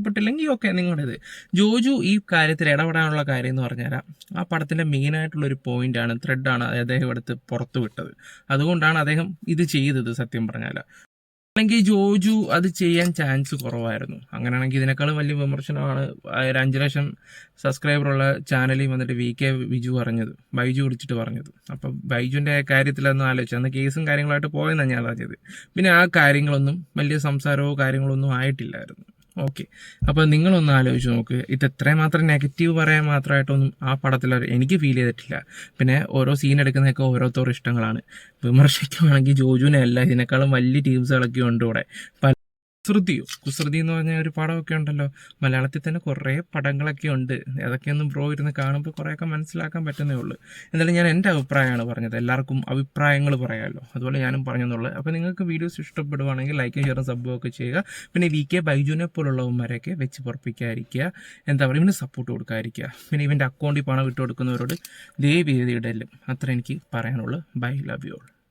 ഇഷ്ടപ്പെട്ടില്ലെങ്കിൽ ഓക്കെ നിങ്ങളുടേത്. ജോജു ഈ കാര്യത്തിൽ ഇടപെടാനുള്ള കാര്യം എന്ന് പറഞ്ഞാൽ ആ ഒരു പോയിന്റ് ആണ് ത്രെഡാണ് അദ്ദേഹം എടുത്ത് പുറത്തു വിട്ടത്. അതുകൊണ്ടാണ് അദ്ദേഹം ഇത് ചെയ്തത് സത്യം പറഞ്ഞാൽ. അല്ലെങ്കിൽ ജോജു അത് ചെയ്യാൻ ചാൻസ് കുറവായിരുന്നു. അങ്ങനെയാണെങ്കിൽ ഇതിനേക്കാളും വലിയ വിമർശനമാണ് ഒരു അഞ്ച് ലക്ഷം സബ്സ്ക്രൈബറുള്ള ചാനലിൽ വന്നിട്ട് വി കെ ബിജു പറഞ്ഞത് ബൈജു വിളിച്ചിട്ട് പറഞ്ഞത്. അപ്പം ബൈജുവിന്റെ കാര്യത്തിലൊന്നും ആലോചിച്ചു അന്ന് കേസും കാര്യങ്ങളായിട്ട് പോയെന്നാണ് ഞാൻ അറിഞ്ഞത്. പിന്നെ ആ കാര്യങ്ങളൊന്നും വലിയ സംസാരമോ കാര്യങ്ങളൊന്നും ആയിട്ടില്ലായിരുന്നു. ഓക്കെ. അപ്പോൾ നിങ്ങളൊന്ന് ആലോചിച്ച് നോക്ക്. ഇത് എത്രയും മാത്രം നെഗറ്റീവ് പറയാൻ മാത്രമായിട്ടൊന്നും ആ പടത്തിൽ എനിക്ക് ഫീൽ ചെയ്തിട്ടില്ല. പിന്നെ ഓരോ സീൻ എടുക്കുന്നതൊക്കെ ഓരോരുത്തരുടെ ഇഷ്ടങ്ങളാണ്. വിമർശിക്കുവാണെങ്കിൽ ജോജുവിനെ അല്ല ഇതിനേക്കാളും വലിയ ടീംസുകളൊക്കെ ഉണ്ട് ഇവിടെ കുസൃതിയോ. കുസൃതി എന്ന് പറഞ്ഞ ഒരു പടമൊക്കെ ഉണ്ടല്ലോ. മലയാളത്തിൽ തന്നെ കുറേ പടങ്ങളൊക്കെ ഉണ്ട്. അതൊക്കെയൊന്നും ബ്രോ ഇരുന്ന് കാണുമ്പോൾ കുറേയൊക്കെ മനസ്സിലാക്കാൻ പറ്റുന്നേ ഉള്ളൂ. എന്നാലും ഞാൻ എന്റെ അഭിപ്രായമാണ് പറഞ്ഞത്. എല്ലാവർക്കും അഭിപ്രായങ്ങൾ പറയാമല്ലോ അതുപോലെ ഞാനും പറഞ്ഞെന്നുള്ളത് അപ്പോൾ നിങ്ങൾക്ക് വീഡിയോസ് ഇഷ്ടപ്പെടുവാണെങ്കിൽ ലൈക്കും ഷെയറും സബ്ബും ഒക്കെ ചെയ്യുക. പിന്നെ വി കെ ബൈജുവിനെ പോലുള്ളവന്മാരെയൊക്കെ വെച്ച് പുറപ്പിക്കാതിരിക്കുക. എന്താ പറയുക ഇവന് സപ്പോർട്ട് കൊടുക്കാതിരിക്കുക. പിന്നെ ഇവന്റെ അക്കൗണ്ടിൽ പണം ഇട്ട് കൊടുക്കുന്നവരോട് ദേവി ചെയ്ത് ഇടലും. അത്ര എനിക്ക് പറയാനുള്ളൂ. Bye love you all